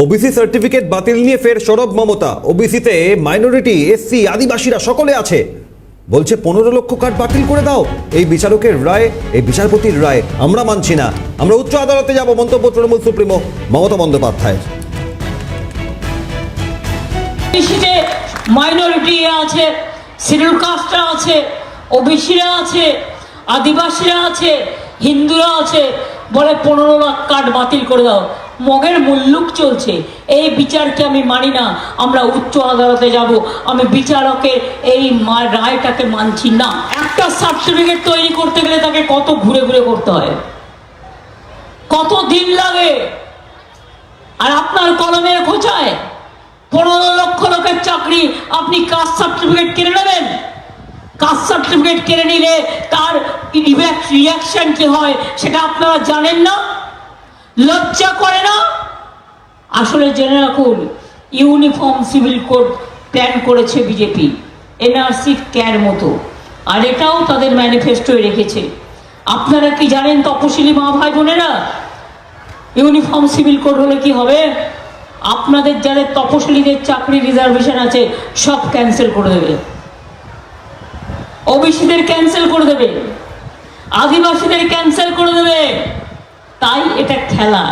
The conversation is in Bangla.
ওবিসি সার্টিফিকেট বাতিল নিয়ে ফের সরব মমতা। ওবিসিতে মাইনরিটি এসসি আদিবাসীরা সকলে আছে। বলছে, পনেরো লক্ষ কার্ড বাতিল করে দাও। এই বিচারকের রায়, এই বিচারপতির রায় আমরা মানছি না। আমরা উচ্চ আদালতে যাব। মন্তব্য তৃণমূল সুপ্রিমো মমতা বন্দ্যোপাধ্যায় মাইনরিটি আছে শিডিউল কাস্টরা আছে ওবিসিরা আছে, আদিবাসীরা আছে, হিন্দুরা আছে। বলে, পনেরো লাখ কার্ড বাতিল করে দাও। মগের মুল্লুক চলছে। এই বিচারকে আমি মানি না। আমরা উচ্চ আদালতে যাব। আমি বিচারকের এই রায়টাকে মানছি না। একটা সার্টিফিকেট তৈরি করতে গেলে তাকে কত ঘুরে ঘুরে করতে হয়? কত দিন লাগে? আর আপনার কলমের খোঁচায় পনেরো লক্ষ লোকের চাকরি। আপনি কাস্ট সার্টিফিকেট কেড়ে নেবেন? কাস্ট সার্টিফিকেট কেড়ে নিলে তার রিয়াকশন কি হয় সেটা আপনারা জানেন না? লজ্জা করে না? আসলে জেনে রাখুন, ইউনিফর্ম সিভিল কোড প্ল্যান করেছে বিজেপি এনআরসি ক্যার মতো, আর এটাও তাদের ম্যানিফেস্টোয় রেখেছে। আপনারা কি জানেন তপশিলি মা ভাই বোনেরা? ইউনিফর্ম সিভিল কোড হলে কি হবে? আপনাদের যাদের তপশিলীদের চাকরি রিজার্ভেশন আছে, সব ক্যান্সেল করে দেবে। ওবিসিদের ক্যান্সেল করে দেবে। আদিবাসীদের ক্যান্সেল করে দেবে। তাই এটা খেলা।